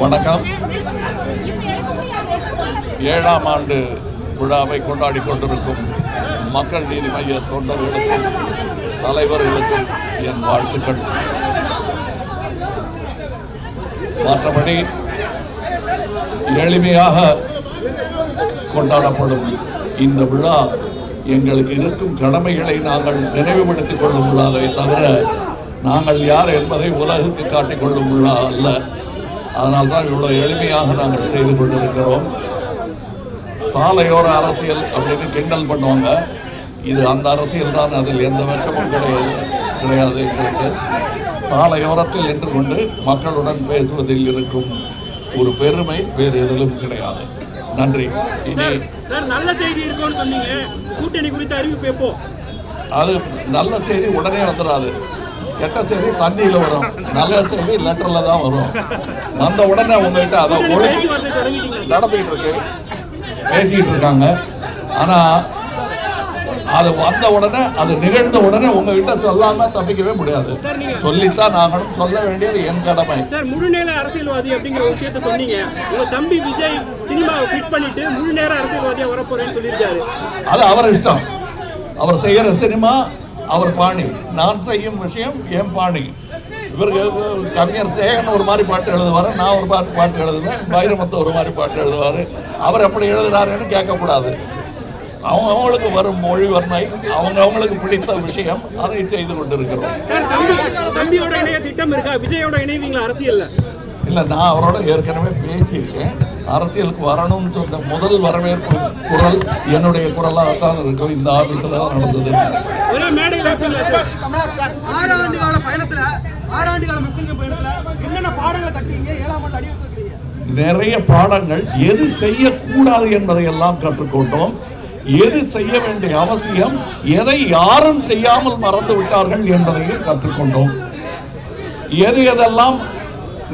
வணக்கம். ஏழாம் ஆண்டு விழாவை கொண்டாடி கொண்டிருக்கும் மக்கள் நீதி மைய தொண்டர்களுக்கும் தலைவர்களுக்கும் என் வாழ்த்துக்கள். மற்றபடி எளிமையாக கொண்டாடப்படும் இந்த விழா எங்களுக்கு இருக்கும் கடமைகளை நாங்கள் நினைவுபடுத்திக் கொள்ளும் விழாவை தவிர நாங்கள் யார் என்பதை உலகுக்கு காட்டிக்கொள்ளும் விழா அல்ல. அதனால் தான் இவ்வளோ எளிமையாக நாங்கள் செய்து கொண்டிருக்கிறோம். சாலையோர அரசியல் அப்படின்னு கிண்டல் பண்ணுவாங்க. இது அந்த அரசியல் தான் அதில் எந்த வெட்கமும் கிடையாது கிடையாது எங்களுக்கு. சாலையோரத்தில் நின்று கொண்டு மக்களுடன் பேசுவதில் இருக்கும் ஒரு பெருமை வேறு எதிலும் கிடையாது. நன்றி. நல்ல செய்தி இருக்கும்னு சொன்னீங்க. கூட்டணி குறித்த அறிவிப்பு எப்போ? அது நல்ல செய்தி உடனே வந்துடாது. கெட்ட செய்தி தண்ணியில் வரும். நல்ல செய்தி லெட்டரில் தான் வரும். வந்த உடனே உங்ககிட்ட அதை நடந்துகிட்டு இருக்கு பேசிக்கிட்டு இருக்காங்க. ஆனா அது வந்த உடனே அது நிகழ்ந்த உடனே உங்ககிட்ட சொல்லாம தப்பிக்கவே முடியாது. சொல்லித்தான் நாங்களும் சொல்ல வேண்டியது என் கடமை. சார் முழுநேர அரசியல்வாதி அப்படிங்கிற ஒரு விஷயத்த சொன்னீங்க. உங்க தம்பி விஜய் சினிமாவை ஃபிட் பண்ணிட்டு முழுநேர அரசியல்வாதியா வரப்போறேன்னு சொல்லியிருக்காரு. அது அவர் இஷ்டம். அவர் செய்கிற சினிமா அவர் பாணி. நான் செய்யும் விஷயம் என் பாணி. இவருக்கு கவிஞர் சேகன் ஒரு மாதிரி பாட்டு எழுதுவார் நான் ஒரு பாட்டு பாட்டு எழுதுவேன் வைரமுத்து ஒரு மாதிரி பாட்டு எழுதுவார். அவர் எப்படி எழுதுறாருன்னு கேட்கக்கூடாது. அவங்க அவங்களுக்கு வரும் மொழி வர்ணை அவங்க அவங்களுக்கு பிடித்த விஷயம் அதை செய்து கொண்டிருக்கிறோம். தம்பியோட இணைய திட்டம் இருக்கா? விஜயோட இணைவீங்களா? அரசியல்ல? இல்லை நான் அவரோட ஏற்கனவே பேசியிருக்கேன். அரசியலுக்கு வரணும்னு சொன்ன முதல் வரவேற்பு குரல் என்னுடைய குரலாக தான் இருக்கும் இந்த ஆபீஸில் தான் நடந்தது. ஒரே மேடையில் பேசுங்களா சார். ஆறு ஆண்டு கால பயணத்துல ஆறு ஆண்டு கால மக்கள் பயணத்துல என்னென்ன பாடங்களை கட்டுறீங்க ஏழாம் ஆண்டு அடி வைக்கிறீங்க நிறைய பாடங்கள் எது செய்யக்கூடாது என்பதை எல்லாம் கற்றுக்கொண்டோம். எது செய்ய வேண்டிய அவசியம் எதை யாரும் செய்யாமல் மறந்து விட்டார்கள் என்பதையும் கற்றுக்கொண்டோம். எது எதெல்லாம்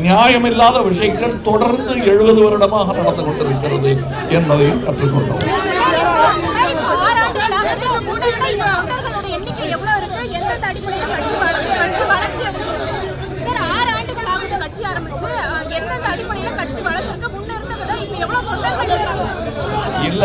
நியாயமில்லாத விஷயங்கள் தொடர்ந்து எழுபது வருடமாக நடந்து கொண்டிருக்கிறது என்பதையும் கற்றுக்கொண்டோம் எண்ணிக்கை எவ்வளவு இருக்கு எந்தெந்த அடிப்படையில கட்சி வளர்ச்சி கட்சி வளர்ச்சி அடைஞ்சிருக்கு சார் ஆறு ஆண்டுகள் ஆகுது கட்சி ஆரம்பிச்சு அஹ், எந்தெந்த அடிப்படையில கட்சி வளர்ந்துருக்கு முன்ன இருந்த விட இப்ப எவ்வளவு தொண்டர்கள் இருக்காங்க இல்ல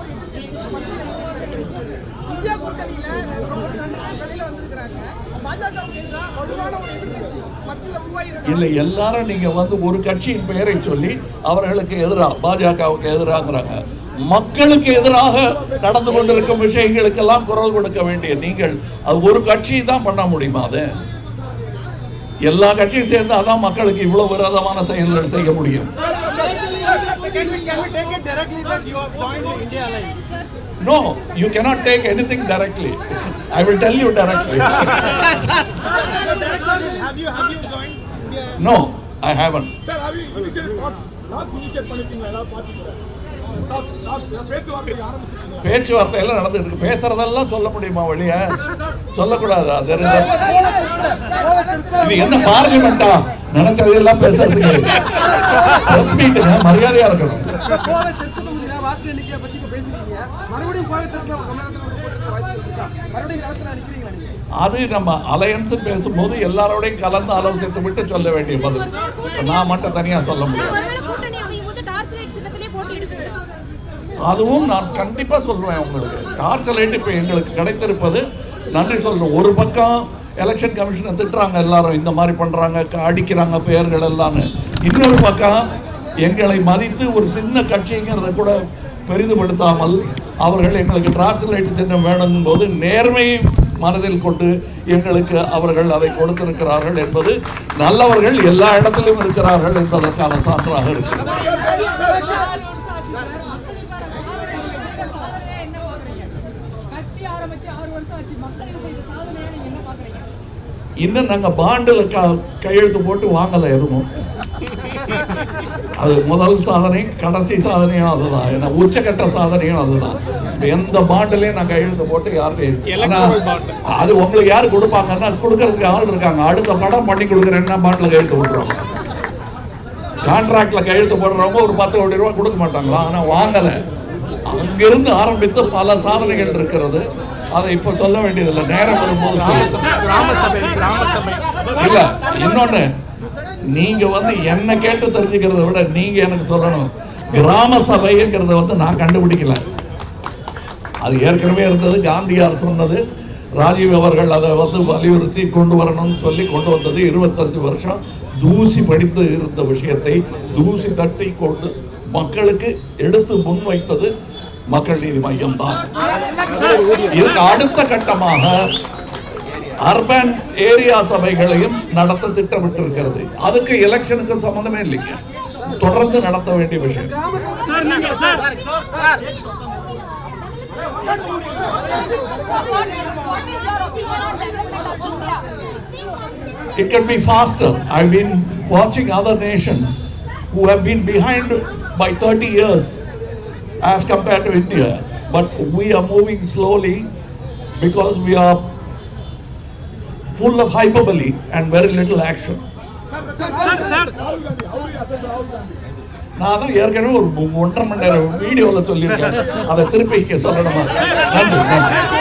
India கூட்டணியில இல்லை எல்லாரும் நீங்க வந்து ஒரு கட்சியின் பெயரை சொல்லி அவர்களுக்கு எதிராக பாஜகவுக்கு எதிராங்கிறாங்க மக்களுக்கு எதிராக நடந்து கொண்டிருக்கும் விஷயங்களுக்கெல்லாம் குரல் கொடுக்க வேண்டிய நீங்கள் அது ஒரு கட்சி தான் பண்ண முடியுமா அது? எல்லா கட்சியும் சேர்ந்து அதான் மக்களுக்கு இவ்வளவு விரோதமான செயல்கள் செய்ய முடியும். No you cannot take anything directly I will tell you directly Have you have you joined India? no i haven't Sir, have you initiated talks? Talks initiate பண்ணிருக்கீங்களா ஏதாவது பார்த்துக்கிறேன் டாக்ஸ் டாக்ஸ் பேச்சுவார்த்தை ஆரம்பிச்சிருக்கீங்களா பேச்சுவார்த்தை எல்லாம் நடந்துட்டு இருக்கு பேசுறதெல்லாம் சொல்ல முடியுமா வெளிய சொல்லக்கூடாது அது இது என்ன பார்லிமெண்டா நினைச்சதெல்லாம் பேசுறதுக்கு பிரஸ் மீட்டுங்க மரியாதையா இருக்கணும். அது நம்ம அலையன்ஸ் பேசும்போது எல்லாரோடையும் கலந்து ஆலோசித்து விட்டு சொல்ல வேண்டிய பதில். நான் மட்டும் தனியா சொல்ல முடியாது. ஒருவேளை கூட்டணி அமையும் போது டார்ச் லைட் சின்னத்திலே போட்டி எடுத்துக்கிட்டு அதுவும் நான் கண்டிப்பா சொல்லுவேன் உங்களுக்கு டார்ச் லைட் இப்போ எங்களுக்கு கிடைத்திருப்பது நன்றி சொல்றேன். ஒரு பக்கம் எலெக்ஷன் கமிஷனை திட்டுறாங்க எல்லாரும் இந்த மாதிரி பண்ணுறாங்க க- அடிக்கிறாங்க பெயர்கள் எல்லாம்னு இன்னொரு பக்கம் எங்களை மதித்து ஒரு சின்ன கட்சிங்கிறத கூட பெரிதுபடுத்தாமல் அவர்கள் எங்களுக்கு டார்ச் லைட் சின்னம் வேணும் போது நேர்மையை மனதில் கொண்டு எங்களுக்கு அவர்கள் அதை கொடுத்திருக்கிறார்கள் என்பது நல்லவர்கள் எல்லா இடத்திலும் இருக்கிறார்கள் என்பதற்கான சான்றாக இருக்கிறது கட்சி ஆரம்பிச்சு ஆறு வருஷம் ஆச்சு மக்களுக்கு செய்த சாதனையை நீங்க என்ன பாக்குறீங்க இன்னும் நாங்கள் பாண்டில் க கையெழுத்து போட்டு வாங்கலை எதுவும். அது முதல் சாதனை கடைசி சாதனையும் அதுதான். ஏன்னா உச்சக்கட்ட சாதனையும் அதுதான். எந்த பாண்டிலையும் நான் கையெழுத்து போட்டு யார்கிட்டையும் அது உங்களுக்கு யார் கொடுப்பாங்கன்னா கொடுக்கறதுக்கு ஆள் இருக்காங்க. அடுத்த படம் பண்ணி கொடுக்குறேன்னா பாண்டில் கையெழுத்து போட்டுருவாங்க கான்ட்ராக்ட்ல கையெழுத்து போடுறவங்க ஒரு பத்து கோடி ரூபாய் கொடுக்க மாட்டாங்களா? ஆனா வாங்கலை. அங்கிருந்து ஆரம்பித்து பல சாதனைகள் இருக்கிறது. அதை இப்போ சொல்ல வேண்டியதில்லை. நேரம் வரும்போது இல்ல இன்னொன்னு நீங்க வந்து என்ன கேட்டு தெரிஞ்சுக்கிறத விட நீங்க எனக்கு சொல்லணும். கிராம சபைங்கிறத வந்து நான் கண்டுபிடிக்கல. அது ஏற்கனவே இருந்தது காந்தியார் சொன்னது. ராஜீவ் அவர்கள் அதை வந்து வலியுறுத்தி கொண்டு வரணும்னு சொல்லி கொண்டு வந்தது. இருபத்தஞ்சு வருஷம் தூசி படித்து இருந்த விஷயத்தை தூசி தட்டி கொண்டு மக்களுக்கு எடுத்து முன்வைத்தது மக்கள் நீதி மையம் தான் இதுக்கு அடுத்த கட்டமாக அர்பன் ஏரியா சபைகளையும் நடத்த திட்டமிட்டிருக்கிறது அதுக்கு எலெக்ஷனுக்கு சம்பந்தமே இல்லைங்க தொடர்ந்து நடத்த வேண்டிய விஷயம்? It can be faster. I've been watching other nations who have been behind by 30 years as compared to India. But we are moving slowly because we are full of hyperbole and very little action. நான் தான் ஏற்கனவே ஒரு ஒன்றரை மணி நேரம் வீடியோவில் சொல்லியிருக்கேன் அதை திருப்பி இங்கே சொல்லணுமா நன்றி நன்றி